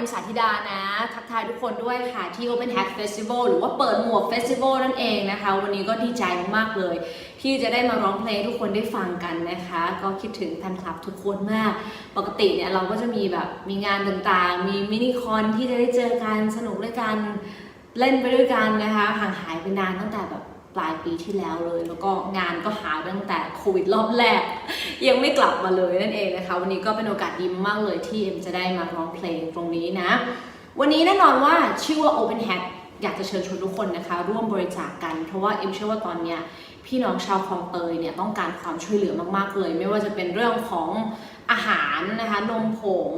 อ็มสาธิดานะ ทักทายทุกคนด้วยค่ะ ที่ Open Hat Festival หรือว่าเปิดหมวก Festival นั่นเองนะคะ วันนี้ก็ดีใจมากๆเลย ที่จะได้มาร้องเพลงทุกคนได้ฟังกันนะคะ ก็คิดถึงแฟนคลับทุกคนมาก ปกติเนี่ยเราก็จะมีแบบมีงานต่างๆ มีมินิคอนที่จะได้เจอกันสนุกด้วยกันเล่นไปด้วยกันนะคะห่างหายไปนานตั้งแต่แบบ ปลายปีที่แล้วเลย แล้วก็งานก็หายตั้งแต่โควิดรอบแรก ยังไม่กลับมาเลยนั่นเองนะคะ วันนี้ก็เป็นโอกาสดีมากเลยที่เอ็มจะได้มาร้องเพลงตรงนี้นะ วันนี้แน่นอนว่าชื่อว่า Open Hat อยากจะเชิญชวนทุกคนนะคะ ร่วมบริจาคกัน เพราะว่าเอ็มเชื่อว่าตอนเนี้ยพี่น้องชาวคลองเตยเนี่ยต้องการความช่วยเหลือมากๆเลย ไม่ว่าจะเป็นเรื่องของอาหารนะคะนมผง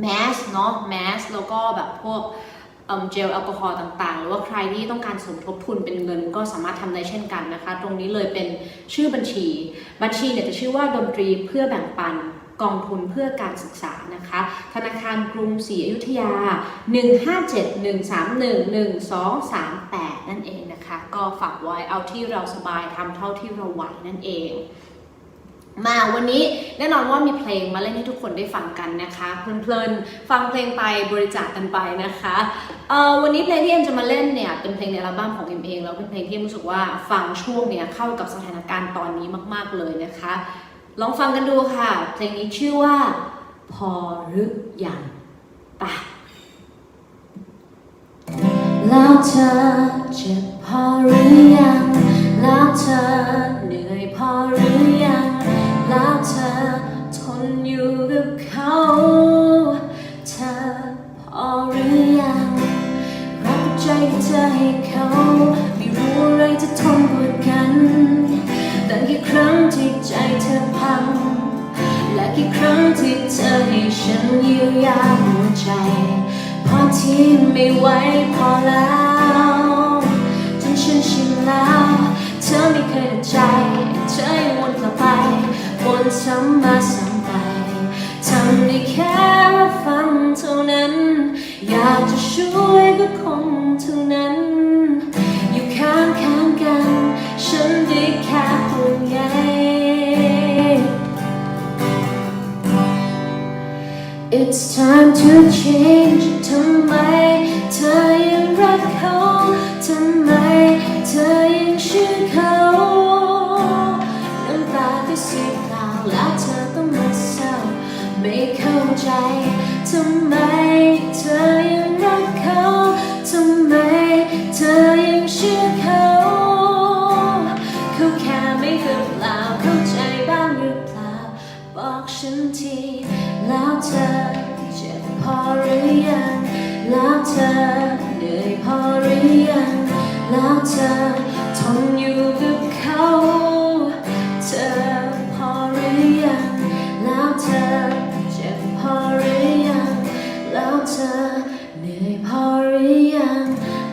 แมสเนาะแมสแล้วก็แบบพวก เจลแอลกอฮอล์ต่างๆ หรือว่าใครที่ต้องการสมทบทุนเป็นเงินก็สามารถทำได้เช่นกันนะคะ ตรงนี้เลยเป็นชื่อบัญชี บัญชีเนี่ยจะชื่อว่าดนตรีเพื่อแบ่งปันกองทุนเพื่อการศึกษานะคะ ธนาคารกรุงศรีอยุธยา 157-131-1238 นั่นเองนะคะ ก็ฝากไว้เอาที่เราสบายทำเท่าที่เราไหวนั่นเอง มาวันนี้แน่นอนว่ามีเพลงมาเล่นให้ทุกคนได้ฟังกันนะคะเพลินๆฟังเพลงไปบริจาคกันไปนะคะเอ่อวันนี้เพลงที่เอ็มจะมาเล่นเนี่ยเป็นเพลงในอัลบั้มของเอ็มเองแล้วเป็นเพลงที่เอ็มรู้สึกว่าฟังช่วงเนี่ยเข้ากับสถานการณ์ตอนนี้มาก ๆเลยนะคะ ลองฟังกันดูค่ะ เพลงนี้ชื่อว่า พอหรือยังปะแล้วเธอเจ็บพอหรือ ใจเธอพัง และกี่ครั้งที่เธอให้ฉันเยียวยาหัวใจ พอที่ไม่ไหวพอแล้วจนฉันชินแล้ว เธอไม่เคยเข้าใจเธอยังวนกลับไปวนซ้ำมาซ้ำไปทำได้แค่ฟังเท่านั้น อยากจะช่วยก็คงเท่านั้น It's time to change ทำไมเธอยังรักเขา ทำไมเธอยังเชื่อเขาน้ำตาที่สีเปล่าแล้วเธอต้องมาเศร้าไม่เข้าใจ ทำไมเธอยังรักเขา ทำไมเธอยังเชื่อเขา เขาแค่ไม่หรือเปล่าเข้าใจบ้างหรือเปล่า บอกฉันทีแล้วเธอ แล้วเธอเหนื่อยพอหรือยังแล้วเธอทนอยู่กับเขาเธอพอหรือยังแล้วเธอเจ็บพอหรือยังแล้วเธอเหนื่อยพอหรือยัง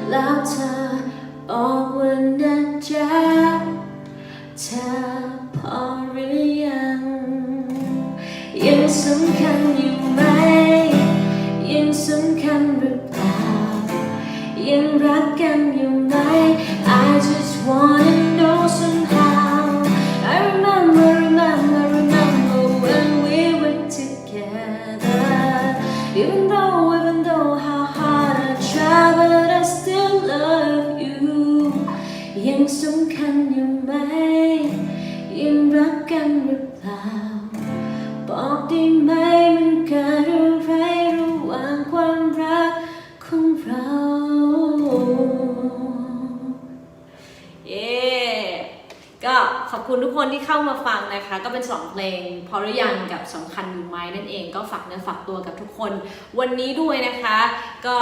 แล้วเธอบอกว่านะจ๊ะเธอพอหรือยังยังสำคัญอยู่ไหม สำคัญหรือเปล่า ยังรักกันอยู่ไหม I just wanna know somehow I remember remember remember when we were together even though even though how hard I try but I still love you ยังสำคัญอยู่ไหม ยังรักกันหรือเปล่า บอกได้ไหม ขอบคุณทุกคนที่เข้ามาฟังนะคะ ก็เป็นสองเพลงพอหรือยังกับสำคัญอยู่ไหมนั่นเองก็ฝากเนื้อฝากตัวกับทุกคนวันนี้ด้วยนะคะ ก็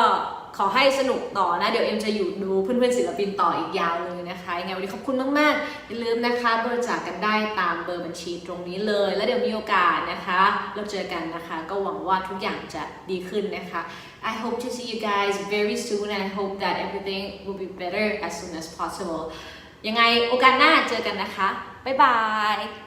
ขอให้สนุกต่อนะ เดี๋ยวเอ็มจะอยู่ดูเพื่อนๆศิลปินต่ออีกยาวเลยนะคะยังไงวันนี้ขอบคุณมากๆอย่าลืมนะคะบริจาคกันได้ตามเบอร์บัญชีตรงนี้เลย แล้วเดี๋ยวมีโอกาสนะคะ เราเจอกันนะคะ ก็หวังว่าทุกอย่างจะดีขึ้นนะคะ I hope to see you guys very soon and I hope that everything will be better as soon as possible ยังไงโอกาสหน้าเจอกันนะคะ บ๊ายบาย